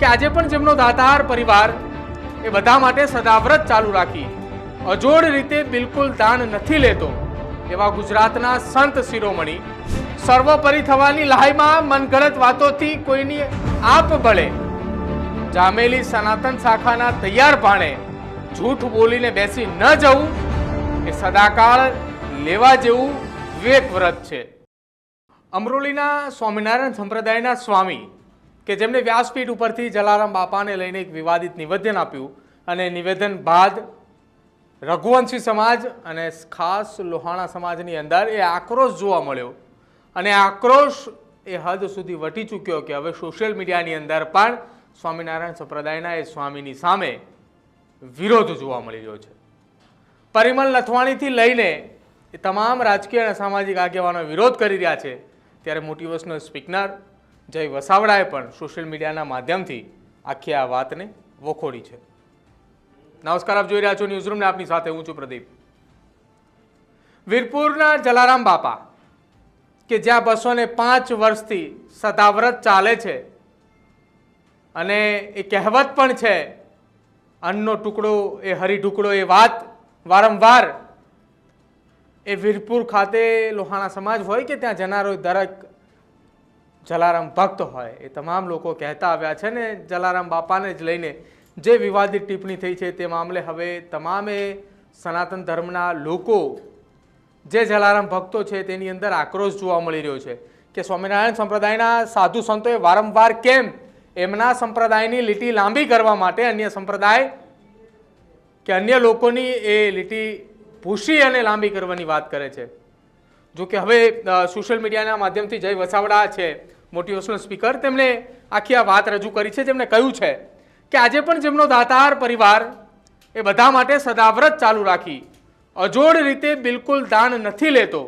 કે આજે પણ જેમનો દાતાર પરિવાર એ બધા માટે સદાવ્રત ચાલુ રાખી, અજોડ રીતે બિલકુલ દાન નથી લેતો, એવા ગુજરાતના સંત શિરોમણી, સર્વોપરી થવાની લહાઈમાં મનગળત વાતોથી કોઈની આપ ભળે. જામેલી સનાતન શાખાના તૈયાર પાણે જૂઠ બોલીને બેસી ન જવું, એ સદાકાળ લેવા જેવું વિવેક વ્રત છે. અમરોલીના સ્વામિનારાયણ સંપ્રદાયના સ્વામી કે જેમણે વ્યાસપીઠ ઉપરથી જલારામ બાપાને લઈને એક વિવાદિત નિવેદન આપ્યું અને નિવેદન બાદ રઘુવંશી સમાજ અને ખાસ લોહાણા સમાજની અંદર એ આક્રોશ જોવા મળ્યો. અને આક્રોશ એ હદ સુધી વટી ચૂક્યો કે હવે સોશિયલ મીડિયાની અંદર પણ સ્વામિનારાયણ સંપ્રદાયના એ સ્વામીની સામે વિરોધ જોવા મળી રહ્યો છે. પરિમલ નથવાણીથી લઈને એ તમામ રાજકીય અને સામાજિક આગેવાનો વિરોધ કરી રહ્યા છે. ત્યારે મોટિવેશનલ સ્પીકર જય વસાવડાએ પણ સોશિયલ મીડિયાના માધ્યમથી આખી આ વાતને વખોડી છે. નમસ્કાર, આપ જોઈ રહ્યા છો ન્યૂઝરૂમને. આપની સાથે હું છું પ્રદીપ. વીરપુરના જલારામ બાપા, કે જ્યાં બસો ને પાંચ વર્ષથી સદાવ્રત ચાલે છે અને એ કહેવત પણ છે, અન્નનો ટુકડો એ હરિઢુકડો એ વાત વારંવાર એ વીરપુર ખાતે લોહાણા સમાજ હોય કે ત્યાં જનારો દરેક જલારામ ભક્ત હોય, એ તમામ લોકો કહેતા આવ્યા છે ને જલારામ બાપાને જ લઈને જે વિવાદિત ટિપ્પણી થઈ છે તે મામલે હવે તમામે સનાતન ધર્મના લોકો, જે જલારામ ભક્તો છે તેની અંદર આક્રોશ જોવા મળી રહ્યો છે કે સ્વામિનારાયણ સંપ્રદાયના સાધુ સંતોએ વારંવાર કેમ એમના સંપ્રદાયની લીટી લાંબી કરવા માટે અન્ય સંપ્રદાય કે અન્ય લોકોની એ લીટી ભૂસી અને લાંબી કરવાની વાત કરે છે. જો કે હવે સોશિયલ મીડિયાના માધ્યમથી જય વસાવડા છે મોટિવેશનલ સ્પીકર તેમણે આખી આ વાત રજૂ કરી છે, જેમણે કહ્યું છે કે આજે પણ જેમનો દાતાર પરિવાર એ બધા માટે સદાવ્રત ચાલુ રાખી, અજોડ રીતે બિલકુલ દાન નથી લેતો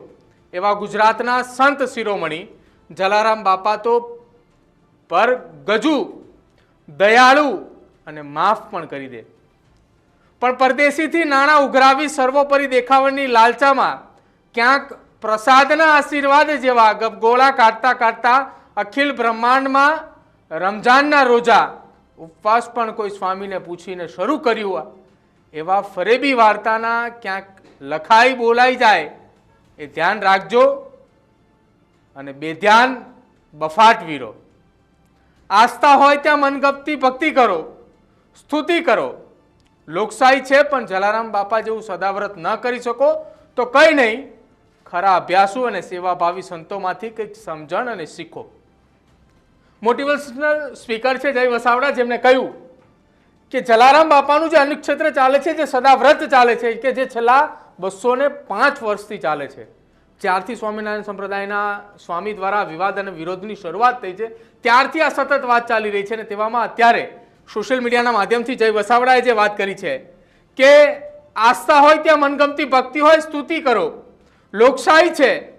એવા ગુજરાતના સંત શિરોમણી જલારામ બાપા તો પર ગજુ, દયાળુ અને માફ પણ કરી દે. પણ પરદેશીથી નાણાં ઉઘરાવી સર્વોપરી દેખાવણની લાલચામાં ક્યાંક પ્રસાદના આશીર્વાદ જેવા ગપગોળા કાઢતા કાઢતા અખિલ બ્રહ્માંડમાં રમજાનના રોજા ઉપવાસ પણ કોઈ સ્વામીને પૂછીને શરૂ કર્યું એવા ફરેબી વાર્તાના ક્યાંક લખાઈ બોલાઈ જાય એ ધ્યાન રાખજો અને બેધ્યાન બફાટ વીરો. આસ્થા હોય ત્યાં મનગપતી ભક્તિ કરો, સ્તુતિ કરો. લોકશાહી છે પણ જલારામ બાપા જેવું સદાવ્રત ન કરી શકો તો કંઈ નહીં. ખરા અભ્યાસુ અને સેવાભાવી સંતોમાંથી કંઈક સમજણ અને શીખો. મોટિવેશનલ સ્પીકર છે જય વસાવડા, જેમણે કહ્યું કે જલારામ બાપાનું જે અન્નક્ષેત્ર ચાલે છે, જે સદાવ્રત ચાલે છે, કે જે છેલ્લા બસો ને પાંચ વર્ષથી ચાલે છે. જ્યારથી સ્વામિનારાયણ સંપ્રદાયના સ્વામી દ્વારા વિવાદ અને વિરોધની શરૂઆત થઈ છે, ત્યારથી આ સતત વાત ચાલી રહી છે અને તેવામાં અત્યારે સોશિયલ મીડિયાના માધ્યમથી જય વસાવડાએ જે વાત કરી છે કે આસ્થા હોય, ત્યાં મનગમતી ભક્તિ હોય, સ્તુતિ કરો. લોકશાહી છે.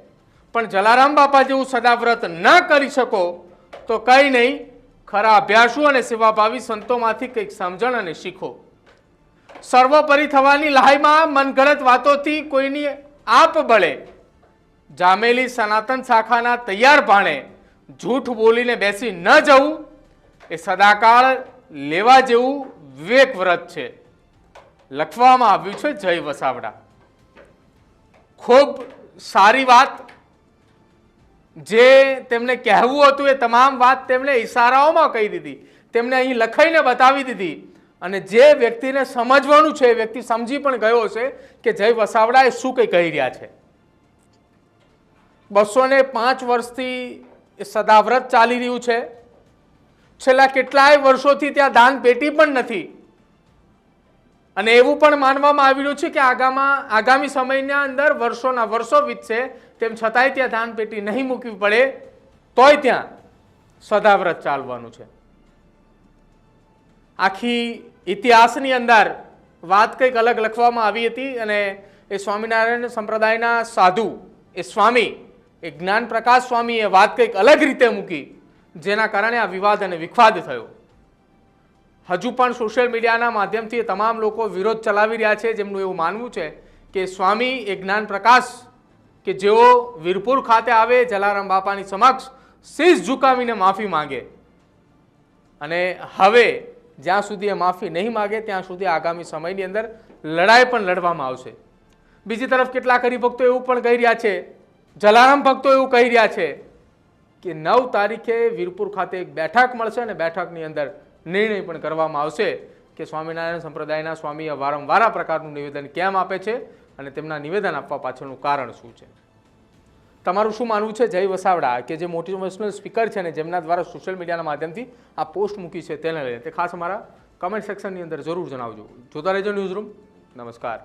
પણ જલારામ બાપા જેવું સદાવ્રત ન કરી શકો, તો કંઈ નહીં. ખરા અભ્યાસુ અને સેવાભાવી સંતોમાંથી કંઈક સમજણ અને શીખો. સર્વોપરી થવાની લહાઈમાં મનગળત વાતોથી કોઈની આપ બળે. જામેલી સનાતન શાખાના તૈયાર ભાણે જૂઠ બોલીને બેસી ન જવું, એ સદાકાળ લેવા જેવું વિવેક વ્રત છે. લખવામાં આવ્યું છે જય વસાવડા. ખૂબ સારી વાત. જે તેમને કહેવું હતું એ તમામ વાત તેમણે ઈશારાઓમાં કહી દીધી. તેમને અહીં લખાઈને બતાવી દીધી. અને જે વ્યક્તિને સમજવાનું છે, એ વ્યક્તિ સમજી પણ ગયો છે કે જય વસાવડા એ શું કંઈ કહી રહ્યા છે. બસો ને પાંચ વર્ષથી એ સદાવ્રત ચાલી રહ્યું છે. છેલ્લા કેટલાય વર્ષોથી ત્યાં દાન પેટી પણ નથી. અને એવું પણ માનવામાં આવી રહ્યું છે કે આગામાં, આગામી સમયના અંદર વર્ષોના વર્ષો વીતશે, તેમ છતાંય ત્યાં ધાનપેટી નહીં મૂકવી પડે, તોય ત્યાં સદાવ્રત ચાલવાનું છે. આખી ઇતિહાસની અંદર વાત કંઈક અલગ લખવામાં આવી હતી અને એ સ્વામિનારાયણ સંપ્રદાયના સાધુ, એ સ્વામી, એ જ્ઞાન પ્રકાશ સ્વામીએ વાત કંઈક અલગ રીતે મૂકી, જેના કારણે આ વિવાદ અને વિખવાદ થયો. હજુ પણ સોશિયલ મીડિયાના માધ્યમથી તમામ લોકો વિરોધ ચલાવી રહ્યા છે, જેમનું એવું માનવું છે કે સ્વામી એ જ્ઞાન પ્રકાશ કે જેઓ વીરપુર ખાતે આવે, જલારામ બાપાની સમક્ષ શીશ ઝુકાવીને માફી માંગે. અને હવે જ્યાં સુધી એ માફી નહીં માગે, ત્યાં સુધી આગામી સમયની અંદર લડાઈ પણ લડવામાં આવશે. બીજી તરફ કેટલાક હરિભક્તો એવું પણ કહી રહ્યા છે, જલારામ ભક્તો એવું કહી રહ્યા છે કે નવ તારીખે વીરપુર ખાતે એક બેઠક મળશે અને બેઠકની અંદર નિર્ણય પણ કરવામાં આવશે કે સ્વામિનારાયણ સંપ્રદાયના સ્વામીએ વારંવાર પ્રકારનું નિવેદન કેમ આપે છે અને તેમના નિવેદન આપવા પાછળનું કારણ શું છે? તમારું શું માનવું છે? જય વસાવડા, કે જે મોટિવેશનલ સ્પીકર છે ને જેમના દ્વારા સોશિયલ મીડિયાના માધ્યમથી આ પોસ્ટ મૂકી છે તેને લઈને. તે ખાસ અમારા કમેન્ટ સેક્શનની અંદર જરૂર જણાવજો. જોતા રહેજો ન્યૂઝ રૂમ નમસ્કાર.